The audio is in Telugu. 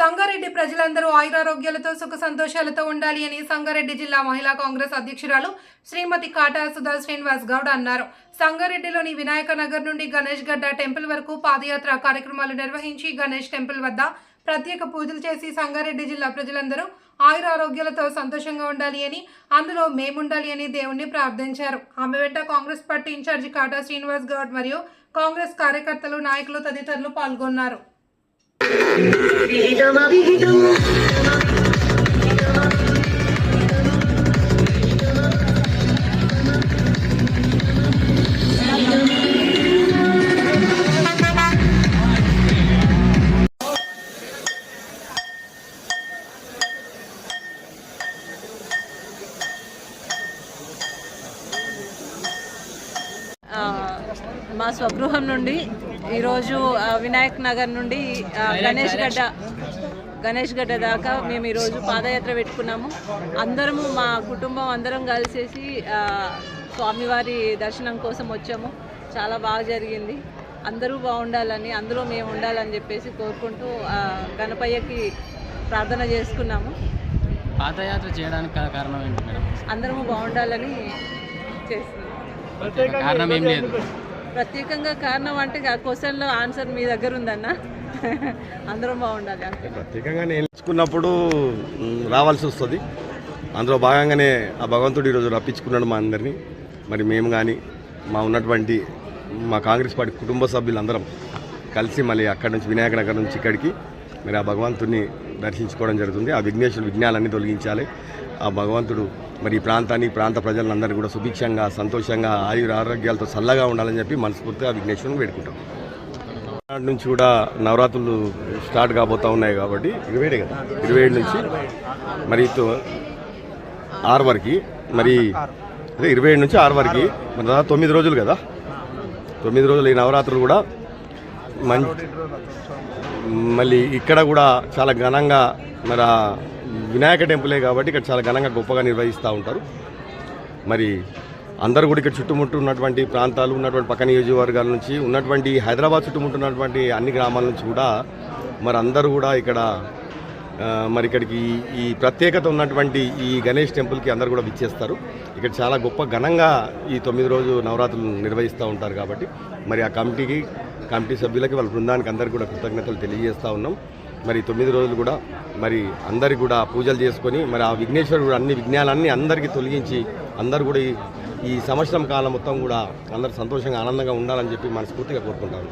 సంగారెడ్డి ప్రజలందరూ ఆయురారోగ్యాలతో సుఖ సంతోషాలతో ఉండాలి అని సంగారెడ్డి జిల్లా మహిళా కాంగ్రెస్ అధ్యక్షురాలు శ్రీమతి కాటా సుధా శ్రీనివాస్ గౌడ్ అన్నారు. సంగారెడ్డిలోని వినాయక నగర్ నుండి గణేష్ గడ్డ టెంపుల్ వరకు పాదయాత్ర కార్యక్రమాలు నిర్వహించి గణేష్ టెంపుల్ వద్ద ప్రత్యేక పూజలు చేసి సంగారెడ్డి జిల్లా ప్రజలందరూ ఆయురారోగ్యాలతో సంతోషంగా ఉండాలి అని అందులో మేముండాలి అని దేవుణ్ణి ప్రార్థించారు. ఆమె వెంట కాంగ్రెస్ పార్టీ ఇన్ఛార్జి కాటా శ్రీనివాస్ గౌడ్ మరియు కాంగ్రెస్ కార్యకర్తలు నాయకులు తదితరులు పాల్గొన్నారు. మా స్వగృహం నుండి ఈరోజు వినాయక్ నగర్ నుండి గణేష్ గడ్డ గణేష్ గడ్డ దాకా మేము ఈరోజు పాదయాత్ర పెట్టుకున్నాము. అందరము మా కుటుంబం అందరం కలిసేసి స్వామివారి దర్శనం కోసం వచ్చాము. చాలా బాగా జరిగింది. అందరూ బాగుండాలని అందులో మేము ఉండాలని చెప్పేసి కోరుకుంటూ గణపయ్యకి ప్రార్థన చేసుకున్నాము. పాదయాత్ర చేయడానికి కారణం ఏంటి మేడం? అందరము బాగుండాలని చేస్తున్నాము. కారణం ఏం లేదు. ప్రత్యేకంగా కారణం అంటే ఆ క్వశ్చన్లో ఆన్సర్ మీ దగ్గర ఉందన్న. అందరం బాగుండాలి అంతే. ప్రత్యేకంగా నేను రావాల్సి వస్తుంది. అందులో భాగంగానే ఆ భగవంతుడు ఈరోజు రప్పించుకున్నాడు మా అందరినీ. మరి మేము కానీ మా ఉన్నటువంటి మా కాంగ్రెస్ పార్టీ కుటుంబ సభ్యులందరం కలిసి మళ్ళీ అక్కడి నుంచి వినాయక నగర్ నుంచి ఇక్కడికి మరి ఆ భగవంతుడిని దర్శించుకోవడం జరుగుతుంది. ఆ విఘ్నేశ్వరుడు విఘ్నాలన్నీ తొలగించాలి. ఆ భగవంతుడు మరి ఈ ప్రాంతాన్ని ప్రాంత ప్రజలందరినీ కూడా సుభిక్షంగా సంతోషంగా ఆయుర ఆరోగ్యాలతో చల్లగా ఉండాలని చెప్పి మనస్ఫూర్తిగా విఘ్నేశ్వరుని వేడుకుంటాం. నాటి నుంచి కూడా నవరాత్రులు స్టార్ట్ కాబోతా ఉన్నాయి కాబట్టి ఇరవై ఏడు కదా? ఇరవై ఏడు నుంచి మరి తో- ఆరు వరకు మరి అదే ఇరవై ఏడు నుంచి ఆరు వరకు మరి దాదాపు తొమ్మిది రోజులు కదా? తొమ్మిది రోజులు ఈ నవరాత్రులు కూడా మంచి మళ్ళీ ఇక్కడ కూడా చాలా ఘనంగా మరి వినాయక టెంపులే కాబట్టి ఇక్కడ చాలా ఘనంగా గొప్పగా నిర్వహిస్తూ ఉంటారు. మరి అందరూ కూడా ఇక్కడ చుట్టుముట్టు ఉన్నటువంటి ప్రాంతాలు ఉన్నటువంటి పక్క నియోజకవర్గాల నుంచి ఉన్నటువంటి హైదరాబాద్ చుట్టుముట్టున్నటువంటి అన్ని గ్రామాల నుంచి కూడా మరి అందరూ కూడా ఇక్కడ మరి ఇక్కడికి ఈ- ప్రత్యేకత ఉన్నటువంటి ఈ గణేష్ టెంపుల్కి అందరూ కూడా విచ్చేస్తారు. ఇక్కడ చాలా గొప్ప ఘనంగా ఈ తొమ్మిది రోజు నవరాత్రులు నిర్వహిస్తూ ఉంటారు కాబట్టి మరి ఆ కమిటీకి కమిటీ సభ్యులకి వాళ్ళ బృందానికి అందరికీ కూడా కృతజ్ఞతలు తెలియజేస్తూ ఉన్నాం. మరి తొమ్మిది రోజులు కూడా మరి అందరికి కూడా పూజలు చేసుకొని మరి ఆ విఘ్నేశ్వరుడు అన్ని విఘ్నాలన్నీ అందరికీ తొలగించి అందరూ కూడా ఈ ఈ సంవత్సరం కాలం మొత్తం కూడా అందరు సంతోషంగా ఆనందంగా ఉండాలని చెప్పి మనస్ఫూర్తిగా కోరుకుంటాను.